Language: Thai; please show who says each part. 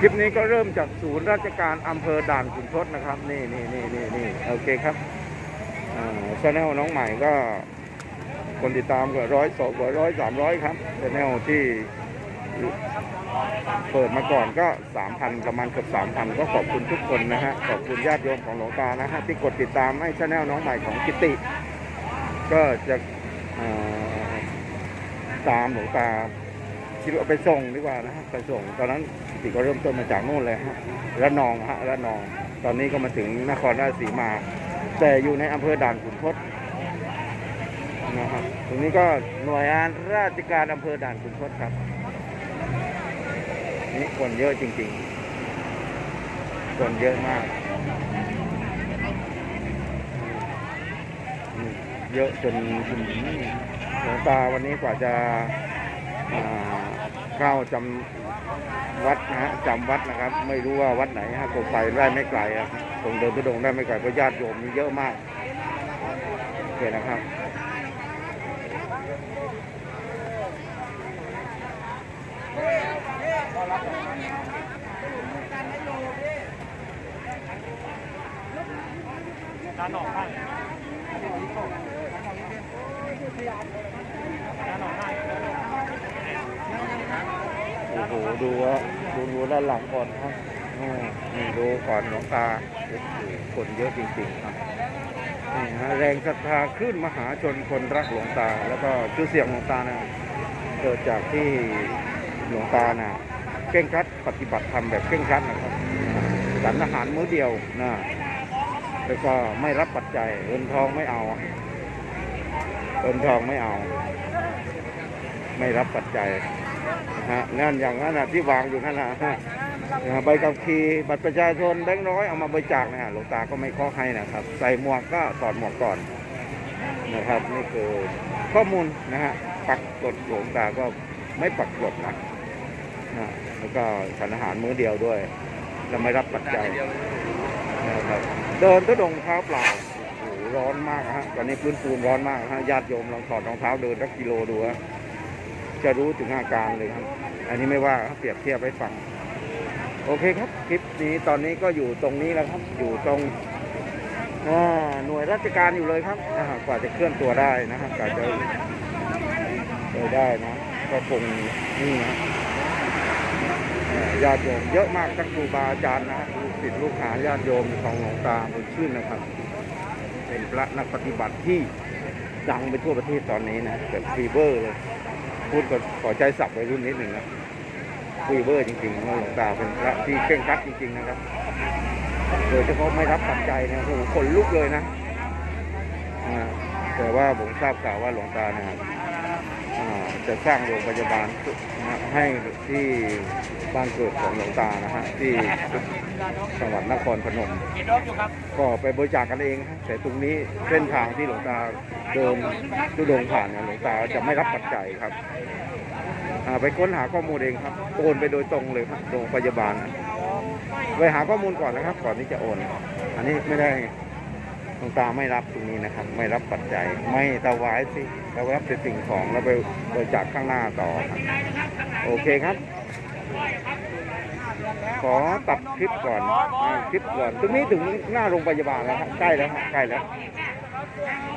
Speaker 1: คลิปนี้ก็เริ่มจากศูนย์ราชการอำเภอด่านขุนทดนะครับ นี่นี่นี่นี่นี่โอเคครับชาแนลน้องใหม่ก็คนติดตามก็ร้อยสองร้อยสามร้อยครับชาแนลที่เปิดมาก่อนก็สามพันประมาณเกือบสามพันก็ขอบคุณทุกคนนะฮะขอบคุณญาติโยมของหลวงตานะฮะที่กดติดตามให้ชาแนลน้องใหม่ของกิติ ก็จะตามหลวงตา คิดว่าไปส่งดีกว่านะฮะไปส่ง ตอนนั้นกิติก็เริ่มต้นมาจากนู่นเลยฮะระนองฮะระนอง ตอนนี้ก็มาถึงนครราชสีมา แต่อยู่ในอำเภอด่านขุนทดนะครับตรงนี้ก็หน่วยงานราชการอำเภอด่านขุนทดครับ นี่คนเยอะจริง ๆ คนเยอะมาก เยอะจนอืมหลวงตาวันนี้กว่าจะอ่า เข้าจำวัดนะฮะจำวัดนะครับ ไม่รู้ว่าวัดไหนฮะก็ไปได้ไม่ไกลอะคงเดินทุดงได้ไม่ไกลเพราะญาติโยมมีเยอะมากโอเคนะครับ
Speaker 2: ด้านนอกข้างด้านนอกข้าง
Speaker 1: อ้โหดูว่าดูดูด้านหลังก่อนครับนี่ดูก่อนหลวงตาโอ้โหคนเยอะจริงๆครับนี่ฮะแรงศรัทธาคลื่นมหาชนคนรักหลวงตา แล้วก็ชื่อเสียงหลวงตานะเกิดจากที่หลวงตาน่ะเคร่งครัดปฏิบัติธรรมแบบเคร่งครัดนะครับฉันอาหารมื้อเดียวนะแล้วก็ไม่รับปัจจัยเงินทองไม่เอาเงินทองไม่เอา ไม่รับปัจจัย ฮะนั่นอย่างนั้นนะที่วางอยู่นั่นนะฮะใบขับขี่บัตรประชาชนแบงค์ร้อยเอามาบริจาคนะฮะหลวงตาก็ไม่ข้อให้นะครับ ใส่หมวกก็ถอดหมวกก่อนนะครับนี่คือข้อมูลนะฮะปักกดหลวงตาก็ไม่ปักกดนะนะแล้วก็ฉันอาหารมื้อเดียวด้วยแล้วไม่รับปัจจัยนะครับเดินทุดงค์เท้าเปล่าโอ้โหร้อนมากฮะตอนนี้พื้นปูนร้อนมากฮะญาติโยมลองถอดรองเท้าเดินสักกิโลดูฮะ จะรู้ถึงอาการเลยครับ อันนี้ไม่ว่าเปรียบเทียบให้ฟัง โอเคครับ คลิปนี้ตอนนี้ก็อยู่ตรงนี้แล้วครับ อยู่ตรงหน่วยราชการอยู่เลยครับกว่าจะเคลื่อนตัวได้นะฮะกว่าจะไปได้นะ ก็คงนี่นะญาติโยมเยอะมากทั้งครูบาอาจารย์นะลูกศิษย์ลูกหาญาติโยมของหลวงตาบุญชื่นนะครับ เป็นพระนักปฏิบัติที่ ดังไปทั่วประเทศตอนนี้นะแบบฟีเวอร์เลย พูดก่อนขอใจสับไปรุ่นนิดหนึ่งนะฟีเวอร์จริงๆว่าหลวงตาเป็นพระที่เคร่งครัดจริง ๆ นะครับ โดยเฉพาะไม่รับปัจจัยนะโอ้โหขนลุกเลยนะแต่ว่าผมทราบข่าวว่าหลวงตาเนี่ย จะสร้างโรงพยาบาลนะให้ที่บ้านเกิดของหลวงตานะฮะที่จังหวัดนครพนม
Speaker 2: ก็
Speaker 1: ไปบริจาคกันเองฮะแต่ตรงนี้เส้นทางที่หลวงตาเดินทุดงผ่านเนี่ยหลวงตาจะไม่รับปัจจัยครับไปค้นหาข้อมูลเองครับ โอนไปโดยตรงเลยครับโรงพยาบาลนะไปหาข้อมูลก่อนนะครับ ก่อนที่จะโอน อันนี้ไม่ได้ หลวงตาไม่รับตรงนี้นะครับ ไม่รับปัจจัย ไม่ตะวายสิเรารับแต่สิ่งของแล้วไปบริจาคข้างหน้าต่อครับโอเคครับ ขอตัดคลิปก่อนคลิปก่อนตรงนี้ถึงหน้าโรงพยาบาลแล้วครับใกล้แล้วครับใกล้แล้ว